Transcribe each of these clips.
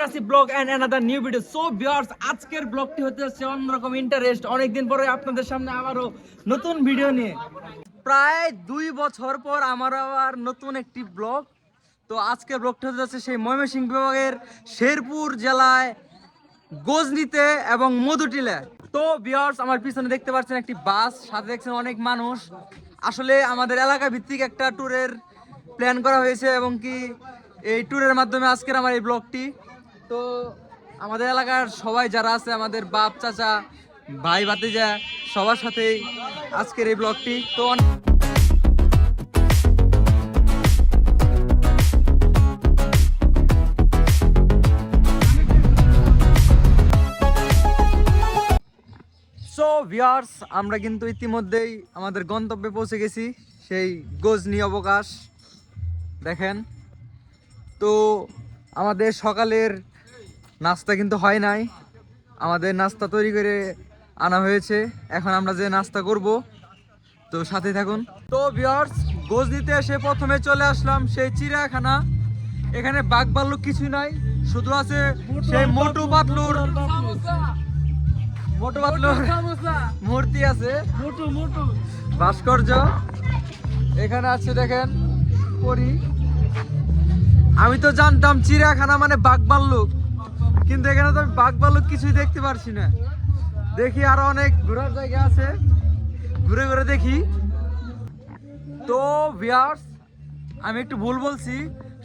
Captain blog and another new video so viewers আজকের ব্লগটি হতে যাচ্ছে অন্যরকম ইন্টারেস্ট অনেকদিন পরে আপনাদের সামনে আবারও নতুন ভিডিও নিয়ে। প্রায় দুই বছর পর আমার আবার নতুন একটি ব্লগ তো আজকের ব্লগটি হতে যাচ্ছে সেই ময়মনসিংহ বিভাগের শেরপুর জেলায় গজনিতে এবং মধুটিলে। তো ভিউয়ার্স আমার পিছনে দেখতে পাচ্ছেন একটি বাস, সাথে দেখছেন অনেক মানুষ। আসলে আমাদের এলাকা ভিত্তিক একটা ট্যুরের প্ল্যান করা হয়েছে এবং কি এই ট্যুরের মাধ্যমে আজকের আমার এই ব্লগটি তো আমাদের এলাকার সবাই যারা আছে, আমাদের বাপ, চাচা, ভাই, ভাতিজা, সবার সাথেই আজকের এই ব্লগটি। তো সো ভিয়ার্স আমরা কিন্তু ইতিমধ্যেই আমাদের গন্তব্যে পৌঁছে গেছি, সেই গজনি অবকাশ। দেখেন। তো আমাদের সকালের নাস্তা কিন্তু হয় নাই। আমাদের নাস্তা তৈরি করে আনা হয়েছে। এখন আমরা যে নাস্তা করব, তো সাথে থাকুন। তো ভিয়ার্স গজনিতে এসে প্রথমে চলে আসলাম সেই চিড়িয়াখানা। এখানে বাঘ ভাল্লুক কিছুই নাই, শুধু আছে সেই মোটু পাতলুর মোটু পাতলুর মূর্তি আছে। ভাস্কর্য। এখানে আছে দেখেন, পরি। আমি তো জানতাম চিড়িয়াখানা মানে বাঘ ভাল্লুক কিন্তু এখানে তো আমি বাঘ ভাল্লুক কিছুই দেখতে পারছি না। দেখি আরও অনেক ঘোরার জায়গা আছে। ঘুরে ঘুরে দেখি। তো ভিয়ার্স আমি একটু ভুল বলছি।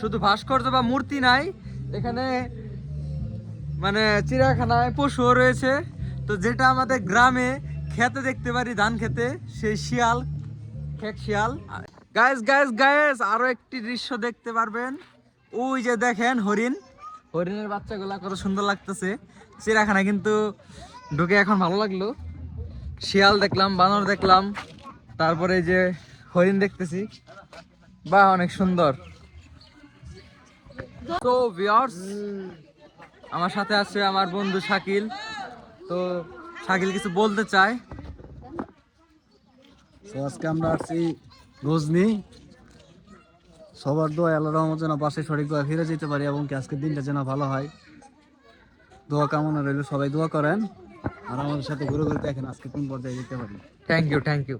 শুধু ভাস্কর্য বা মূর্তি নাই। এখানে মানে চিড়িয়াখানায় পশুও রয়েছে। তো যেটা আমাদের গ্রামে খেতে দেখতে পারি, ধান খেতে, সেই শিয়াল, খেক শিয়াল। গায়েস গায়েস গায়েস আরও একটি দৃশ্য দেখতে পারবেন। ওই যে দেখেন হরিণ। হরিণের বাচ্চাগুলা কত সুন্দর লাগতেছে। চিড়িয়াখানা কিন্তু ঢুকে এখন ভালো লাগল। শিয়াল দেখলাম, বানর দেখলাম, তারপরে যে হরিণ দেখতেছি। বাহ, অনেক সুন্দর। তো ভিউয়ার্স আমার সাথে আছে আমার বন্ধু শাকিল। তো শাকিল কিছু বলতে চায়। আজকে আমরা আসছি গজনি সবার দোয়া আল্লাহ রহমত যেন পাশে সঠিকভাবে ফিরে যেতে পারি এবং কি আজকের দিনটা যেন ভালো হয়। দোয়া কামনা রইল, সবাই দোয়া করেন। আর আমাদের সাথে ঘুরে ঘুরে দেখেন, আজকে কোন পর্যায়ে যেতে পারি। Thank you thank you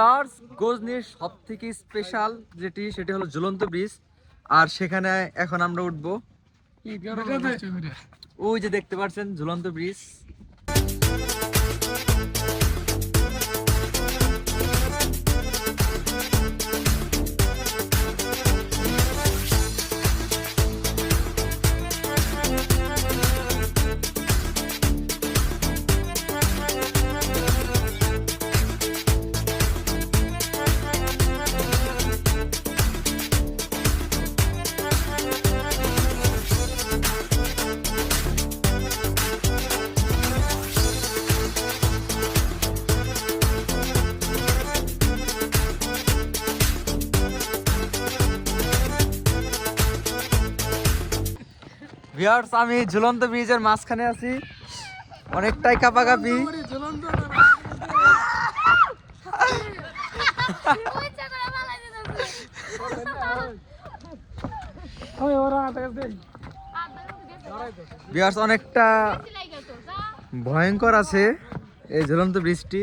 so viewers গজনির সব থেকে স্পেশাল যেটি সেটি হলো ঝুলন্ত ব্রিজ আর সেখানে এখন আমরা উঠবো। ওই যে দেখতে পাচ্ছেন ঝুলন্ত ব্রিজ ভিয়ার্স আমি ঝুলন্ত ব্রিজের মাঝখানে আছি। অনেকটাই কাপাকাপি। ভিয়ার্স অনেকটা ভয়ঙ্কর আছে এই ঝুলন্ত ব্রিজটি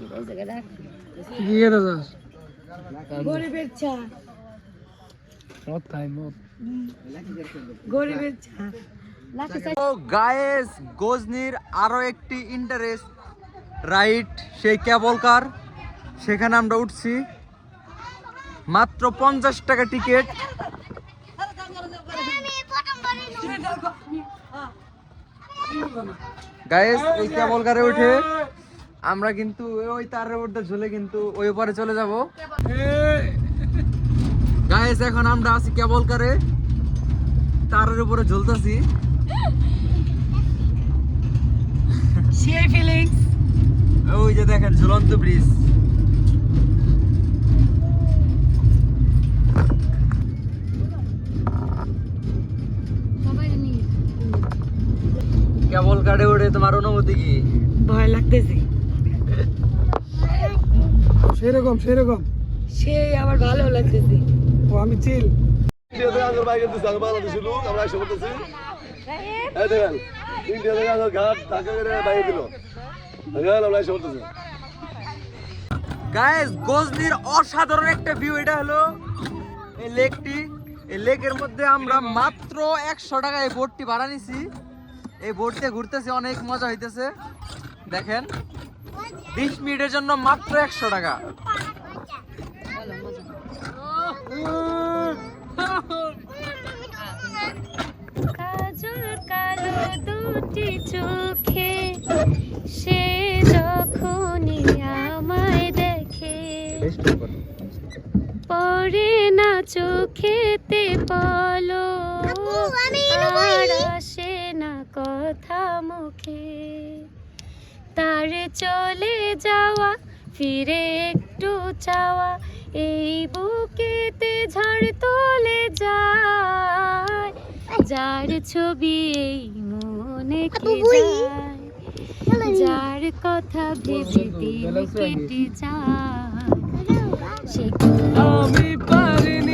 জায়গায় রাখ। গরিবের চা। গরিবের চা। লাখে চা গায়েস গজনির আরও একটি ইন্টারেস্ট রাইড সেই কেবল কার সেখানে আমরা উঠছি। মাত্র পঞ্চাশ টাকা টিকিট গায়েস এই কেবল কারে উঠে আমরা কিন্তু ওই তারের মধ্যে ঝুলে কিন্তু ওই পারে চলে যাব। গায়েস এখন আমরা আছি কেবল কারে তারের উপরে ঝুলতেছি। সেই ফিলিংস ওই যে দেখেন ঝুলন্ত ব্রিজ কেবল কার্ডে উঠে তোমার অনুমতি কি? ভয় লাগতেছে। সেরকম সেরকম। সেই আবার ভালো লাগতেছে। ও আমি চিল আমরা আমরা গজনির অসাধারণ একটা ভিউ এটা হলো এই লেকটি। এই লেকের মধ্যে আমরা মাত্র একশো টাকা এই বোটটি ভাড়া নিছি। এই বোটতে ঘুরতেছি অনেক মজা হইতেছে। দেখেন বিশ মিনিটের জন্য মাত্র একশো টাকা। কাজল কালো দুটি চোখে সে যখনই আমায় দেখে পড়ে না চোখেতে বলো আর আসে না কথা মুখে। তার চলে যাওয়া ফিরে একটু চাওয়া এই বুকেতে ঝড় তোলে যায়। যার ছবি এই মনে কে যায়? যার কথা ভেবে দিল কেটে যায়। সে আমি পারি